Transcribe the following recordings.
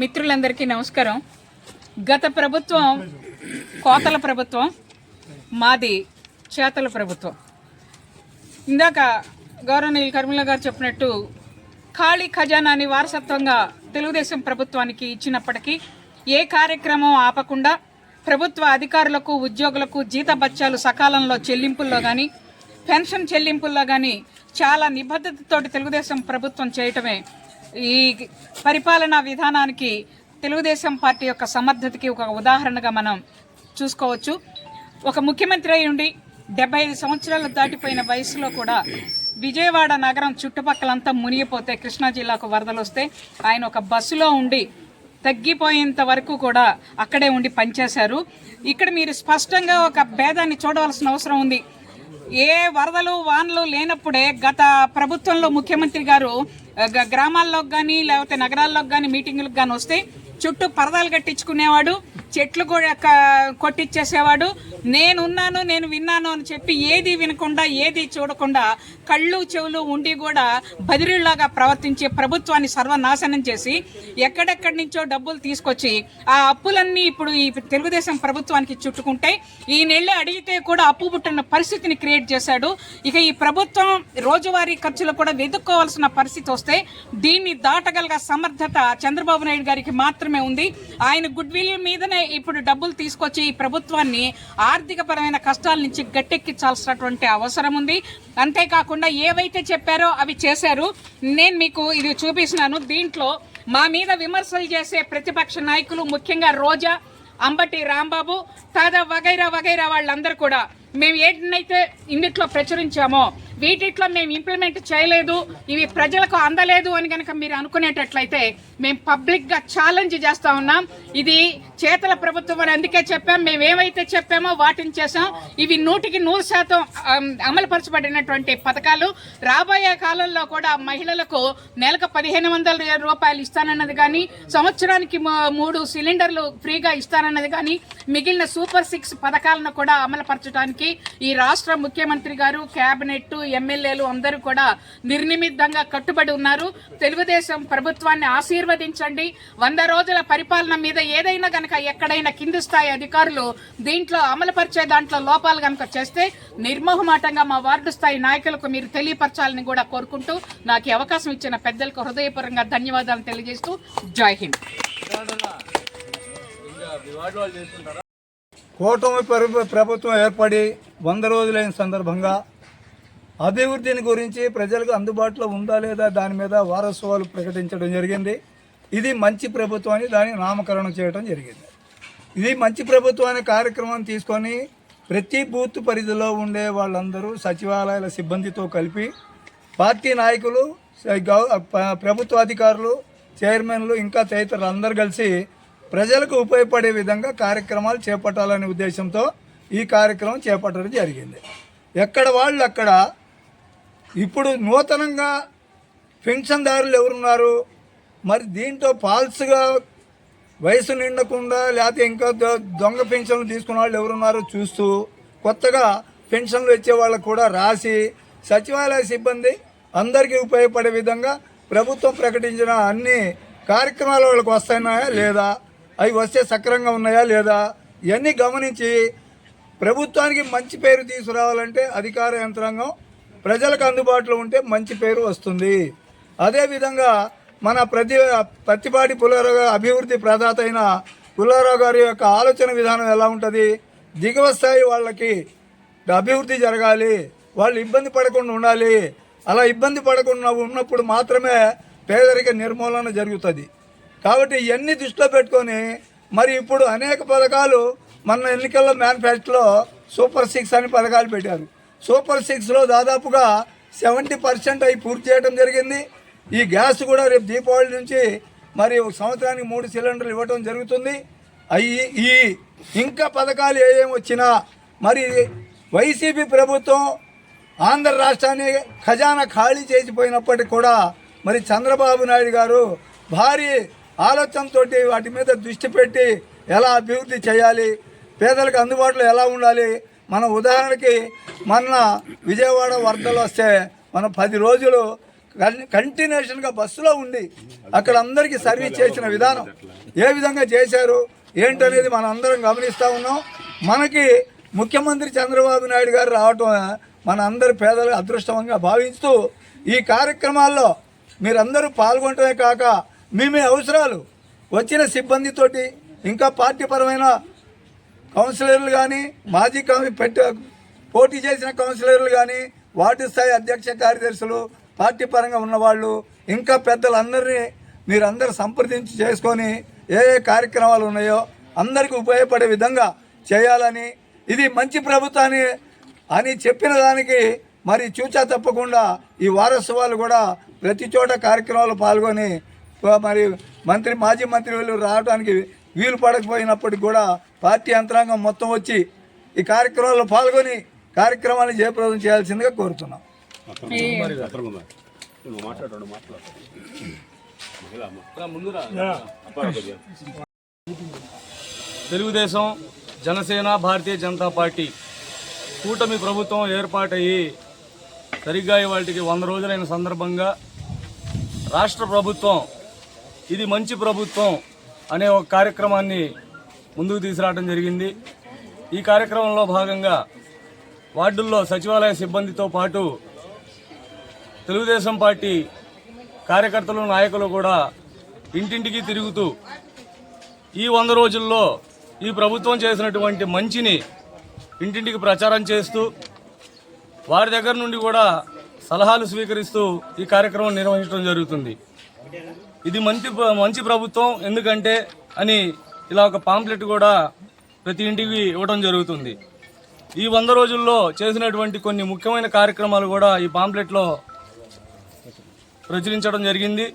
మిత్రులందరికీ నమస్కారం. గత ప్రభుత్వం కోతల ప్రభుత్వం మాది చేతల ప్రభుత్వం. ఇందాక గౌరవనీయులు కర్మిల గారు చెప్పినట్టు ఖాళీ ఖజానాని వారసత్వంగా తెలుగుదేశం ప్రభుత్వానికి ఇచ్చినప్పటికీ ఏ కార్యక్రమం ఆపకుండా ప్రభుత్వ అధికారులకు ఉద్యోగులకు జీతబత్యాలు సకాలంలో చెల్లింపుల్లో కానీ పెన్షన్ చెల్లింపుల్లో కానీ చాలా నిబద్ధతతోటి తెలుగుదేశం ప్రభుత్వం చేయటమే ఈ పరిపాలనా విధానానికి తెలుగుదేశం పార్టీ యొక్క సమర్థతకి ఒక ఉదాహరణగా మనం చూసుకోవచ్చు. ఒక ముఖ్యమంత్రి అయి ఉండి డెబ్బై ఐదు సంవత్సరాలు దాటిపోయిన వయసులో కూడా విజయవాడ నగరం చుట్టుపక్కలంతా మునిగిపోతే కృష్ణా జిల్లాకు వరదలు వస్తే ఆయన ఒక బస్సులో ఉండి తగ్గిపోయేంత వరకు కూడా అక్కడే ఉండి పనిచేశారు. ఇక్కడ మీరు స్పష్టంగా ఒక భేదాన్ని చూడవలసిన అవసరం ఉంది. ఏ వరదలు వానలు లేనప్పుడే గత ప్రభుత్వంలో ముఖ్యమంత్రి గారు గ్రామాల్లోకి కానీ లేకపోతే నగరాల్లోకి కానీ మీటింగులకు కానీ వస్తే చుట్టూ పరదాలు కట్టించుకునేవాడు. చెట్లు కూడా కొట్టిచ్చేసేవాడు. నేనున్నాను నేను విన్నాను అని చెప్పి ఏది వినకుండా ఏది చూడకుండా కళ్ళు చెవులు ఉండి కూడా బదిరీలాగా ప్రవర్తించే ప్రభుత్వాన్ని సర్వనాశనం చేసి ఎక్కడెక్కడి నుంచో డబ్బులు తీసుకొచ్చి ఆ అప్పులన్నీ ఇప్పుడు ఈ తెలుగుదేశం ప్రభుత్వానికి చుట్టుకుంటే ఈ నెల అడిగితే కూడా అప్పు పుట్టిన పరిస్థితిని క్రియేట్ చేశాడు. ఇక ఈ ప్రభుత్వం రోజువారీ ఖర్చులు కూడా వెతుక్కోవాల్సిన పరిస్థితి వస్తే దీన్ని దాటగలగ సమర్థత చంద్రబాబు నాయుడు గారికి మాత్రమే ఉంది. ఆయన గుడ్ విల్ మీదనే ఇప్పుడు డబ్బులు తీసుకొచ్చి ఈ ప్రభుత్వాన్ని ఆర్థికపరమైన కష్టాల నుంచి గట్టెక్కించాల్సినటువంటి అవసరం ఉంది. అంతేకాకుండా ఏవైతే చెప్పారో అవి చేశారు. నేను మీకు ఇది చూపిస్తున్నాను. దీంట్లో మా మీద విమర్శలు చేసే ప్రతిపక్ష నాయకులు ముఖ్యంగా రోజా అంబటి రాంబాబు తాదా వగైరా వగైరా వాళ్ళందరూ కూడా మేము ఏటినైతే ఇందుట్లో ప్రచురించామో వీటిట్లో మేము ఇంప్లిమెంట్ చేయలేదు. ఇవి ప్రజలకు అందలేదు అని కనుక మీరు అనుకునేటట్లయితే మేము పబ్లిక్గా ఛాలెంజ్ చేస్తూ ఉన్నాం. ఇది చేతల ప్రభుత్వం అని అందుకే చెప్పాం. మేము ఏమైతే చెప్పామో వాటిని చేసాం ఇవి నూటికి నూరు శాతం అమలుపరచబడినటువంటి పథకాలు. రాబోయే కాలంలో కూడా మహిళలకు నెలకు పదిహేను వందల రూపాయలు ఇస్తానన్నది కానీ సంవత్సరానికి మూడు సిలిండర్లు ఫ్రీగా ఇస్తానన్నది కానీ మిగిలిన సూపర్ సిక్స్ పథకాలను కూడా అమలుపరచడానికి ఈ రాష్ట్ర ముఖ్యమంత్రి గారు కేబినెట్ ఎమ్మెల్యేలు అందరూ కూడా నిర్నిమిద్దంగా కట్టుబడి ఉన్నారు. తెలుగుదేశం ప్రభుత్వాన్ని ఆశీర్వదించండి. వంద రోజుల పరిపాలన మీద ఏదైనా కనుక ఎక్కడైనా కింది స్థాయి అధికారులు దీంట్లో అమలుపరిచే దాంట్లో లోపాలు కనుక చేస్తే నిర్మోహమాటంగా మా వార్డు స్థాయి నాయకులకు మీరు తెలియపరచాలని కూడా కోరుకుంటూ నాకు అవకాశం ఇచ్చిన పెద్దలకు హృదయపూర్వకంగా ధన్యవాదాలు తెలియజేస్తూ జై హింద్. కూటమి ప్రభుత్వం ఏర్పడి వంద రోజులైన సందర్భంగా అభివృద్ధిని గురించి ప్రజలకు అందుబాటులో ఉందా లేదా దాని మీద వారసత్వాలు ప్రకటించడం జరిగింది. ఇది మంచి ప్రభుత్వాన్ని దానికి నామకరణం చేయడం జరిగింది. ఇది మంచి ప్రభుత్వాన్ని కార్యక్రమం తీసుకొని ప్రతి బూత్ పరిధిలో ఉండే వాళ్ళందరూ సచివాలయాల సిబ్బందితో కలిపి పార్టీ నాయకులు గౌ- ప్రభుత్వ అధికారులు చైర్మన్లు ఇంకా తదితరులు కలిసి ప్రజలకు ఉపయోగపడే విధంగా కార్యక్రమాలు చేపట్టాలనే ఉద్దేశంతో ఈ కార్యక్రమం చేపట్టడం జరిగింది. ఎక్కడ వాళ్ళు అక్కడ ఇప్పుడు నూతనంగా పెన్షన్దారులు ఎవరున్నారు? మరి దీంట్లో ఫాల్స్గా వయసు నిండకుండా లేకపోతే ఇంకా దొంగ పెన్షన్లు తీసుకున్న వాళ్ళు ఎవరున్నారో చూస్తూ కొత్తగా పెన్షన్లు ఇచ్చే వాళ్ళకు కూడా రాసి సచివాలయ సిబ్బంది అందరికీ ఉపయోగపడే విధంగా ప్రభుత్వం ప్రకటించిన అన్ని కార్యక్రమాలు వాళ్ళకి వస్తున్నాయా లేదా? అవి వస్తే సక్రంగా ఉన్నాయా లేదా? ఇవన్నీ గమనించి ప్రభుత్వానికి మంచి పేరు తీసుకురావాలంటే అధికార యంత్రాంగం ప్రజలకు అందుబాటులో ఉంటే మంచి పేరు వస్తుంది. అదేవిధంగా మన ప్రతి ప్రతిపాటి పుల్లారావు గారి అభివృద్ధి ప్రదాత అయిన పుల్లారావు గారి యొక్క ఆలోచన విధానం ఎలా ఉంటుంది? దిగువ స్థాయి వాళ్ళకి అభివృద్ధి జరగాలి వాళ్ళు ఇబ్బంది పడకుండా ఉండాలి. అలా ఇబ్బంది పడకుండా ఉన్నప్పుడు మాత్రమే పేదరిక నిర్మూలన జరుగుతుంది. కాబట్టి ఇవన్నీ దృష్టిలో పెట్టుకొని మరి ఇప్పుడు అనేక పథకాలు మన ఎన్నికల్లో మేనిఫెస్టోలో సూపర్ సిక్స్ అని పథకాలు పెట్టారు. సూపర్ సిక్స్లో దాదాపుగా సెవెంటీ పర్సెంట్ అవి పూర్తి చేయడం జరిగింది. ఈ గ్యాస్ కూడా రేపు దీపావళి నుంచి మరి ఒక సంవత్సరానికి మూడు సిలిండర్లు ఇవ్వడం జరుగుతుంది. అవి ఈ ఇంకా పథకాలు ఏమేమి వచ్చినా మరి వైసీపీ ప్రభుత్వం ఆంధ్ర రాష్ట్రాన్ని ఖజానా ఖాళీ చేసిపోయినప్పటికీ కూడా మరి చంద్రబాబు నాయుడు గారు భారీ ఆలోచనతో వాటి మీద దృష్టి పెట్టి ఎలా అభివృద్ధి చేయాలి పేదలకు అందుబాటులో ఎలా ఉండాలి మన ఉదాహరణకి మొన్న విజయవాడ వరదలు వస్తే మనం పది రోజులు కంటిన్యూషన్గా బస్సులో ఉండి అక్కడ అందరికీ సర్వీస్ చేసిన విధానం. ఏ విధంగా చేశారు? ఏంటనేది మనం అందరం గమనిస్తూ ఉన్నాం. మనకి ముఖ్యమంత్రి చంద్రబాబు నాయుడు గారు రావటం మన అందరి పేదల అదృష్టంగా భావిస్తూ ఈ కార్యక్రమాల్లో మీరందరూ పాల్గొనటమే కాక మీ మీ అవసరాలు వచ్చిన సిబ్బందితోటి ఇంకా పార్టీపరమైన కౌన్సిలర్లు కానీ మాజీ కౌన్ పెట్ట పోటీ చేసిన కౌన్సిలర్లు కానీ వార్డు స్థాయి అధ్యక్ష కార్యదర్శులు పార్టీ పరంగా ఉన్నవాళ్ళు ఇంకా పెద్దలందరినీ మీరందరూ సంప్రదించి చేసుకొని ఏ ఏ కార్యక్రమాలు ఉన్నాయో అందరికీ ఉపయోగపడే విధంగా చేయాలని ఇది మంచి ప్రభుత్వాన్ని అని చెప్పిన దానికి మరి చూచా తప్పకుండా ఈ వారోత్సవాలు కూడా ప్రతి చోట కార్యక్రమాలు పాల్గొని మరి మంత్రి మాజీ మంత్రి వీళ్ళు రావడానికి వీలు పడకపోయినప్పటికి కూడా పార్టీ యంత్రాంగం మొత్తం వచ్చి ఈ కార్యక్రమాల్లో పాల్గొని కార్యక్రమాన్ని జయప్రదం చేయాల్సిందిగా కోరుతున్నాం. తెలుగుదేశం జనసేన భారతీయ జనతా పార్టీ కూటమి ప్రభుత్వం ఏర్పాటయ్యి సరిగ్గా ఇవాటికి వంద రోజులైన సందర్భంగా రాష్ట్ర ప్రభుత్వం ఇది మంచి ప్రభుత్వం అనే ఒక కార్యక్రమాన్ని ముందుకు తీసుకురావడం జరిగింది. ఈ కార్యక్రమంలో భాగంగా వార్డుల్లో సచివాలయ సిబ్బందితో పాటు తెలుగుదేశం పార్టీ కార్యకర్తలు నాయకులు కూడా ఇంటింటికి తిరుగుతూ ఈ వంద రోజుల్లో ఈ ప్రభుత్వం చేసినటువంటి మంచిని ఇంటింటికి ప్రచారం చేస్తూ వారి దగ్గర నుండి కూడా సలహాలు స్వీకరిస్తూ ఈ కార్యక్రమం నిర్వహించడం జరుగుతుంది. ఇది మంచి మంచి ప్రభుత్వం ఎందుకంటే అని ఇలా ఒక పాంప్లెట్ కూడా ప్రతి ఇంటికి ఇవ్వడం జరుగుతుంది. ఈ వంద రోజుల్లో చేసినటువంటి కొన్ని ముఖ్యమైన కార్యక్రమాలు కూడా ఈ పాంప్లెట్లో ప్రచురించడం జరిగింది.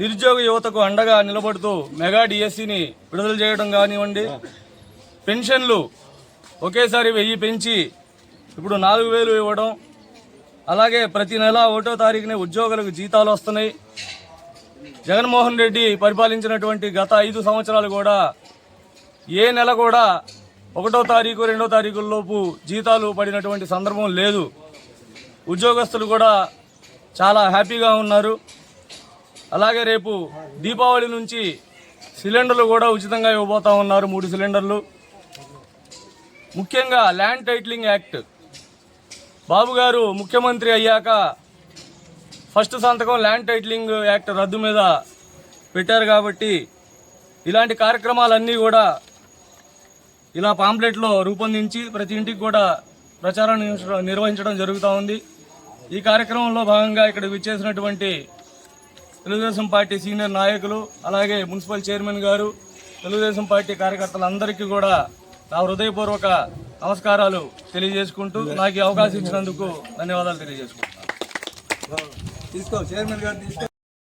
నిరుద్యోగ యువతకు అండగా నిలబడుతూ మెగా డిఎస్సిని విడుదల చేయడం కానివ్వండి. పెన్షన్లు ఒకేసారి వెయ్యి పెంచి ఇప్పుడు నాలుగు వేలు ఇవ్వడం. అలాగే ప్రతి నెల ఒకటో తారీఖునే ఉద్యోగులకు జీతాలు వస్తున్నాయి. జగన్మోహన్ రెడ్డి పరిపాలించినటువంటి గత ఐదు సంవత్సరాలు కూడా ఏ నెల కూడా ఒకటో తారీఖు రెండో తారీఖుల్లోపు జీతాలు పడినటువంటి సందర్భం లేదు. ఉద్యోగస్తులు కూడా చాలా హ్యాపీగా ఉన్నారు. అలాగే రేపు దీపావళి నుంచి సిలిండర్లు కూడా ఉచితంగా ఇవ్వబోతా ఉన్నారు మూడు సిలిండర్లు. ముఖ్యంగా ల్యాండ్ టైటిలింగ్ యాక్ట్. బాబు గారు ముఖ్యమంత్రి అయ్యాక ఫస్ట్ సంతకం ల్యాండ్ టైటిలింగ్ యాక్ట్ రద్దు మీద పెట్టారు కాబట్టి ఇలాంటి కార్యక్రమాలన్నీ కూడా ఇలా పాంప్లెట్లో రూపొందించి ప్రతి ఇంటికి కూడా ప్రచారం నిర్వహించడం- నిర్వహించడం జరుగుతూ ఉంది. ఈ కార్యక్రమంలో భాగంగా ఇక్కడ విచ్చేసినటువంటి తెలుగుదేశం పార్టీ సీనియర్ నాయకులు అలాగే మున్సిపల్ చైర్మన్ గారు తెలుగుదేశం పార్టీ కార్యకర్తలందరికీ కూడా నా హృదయపూర్వక నమస్కారాలు తెలియజేసుకుంటూ నాకు ఈ అవకాశం ఇచ్చినందుకు ధన్యవాదాలు తెలియజేసుకుంటున్నాను. తీసుకో చైర్మన్ గారు తీసుకో.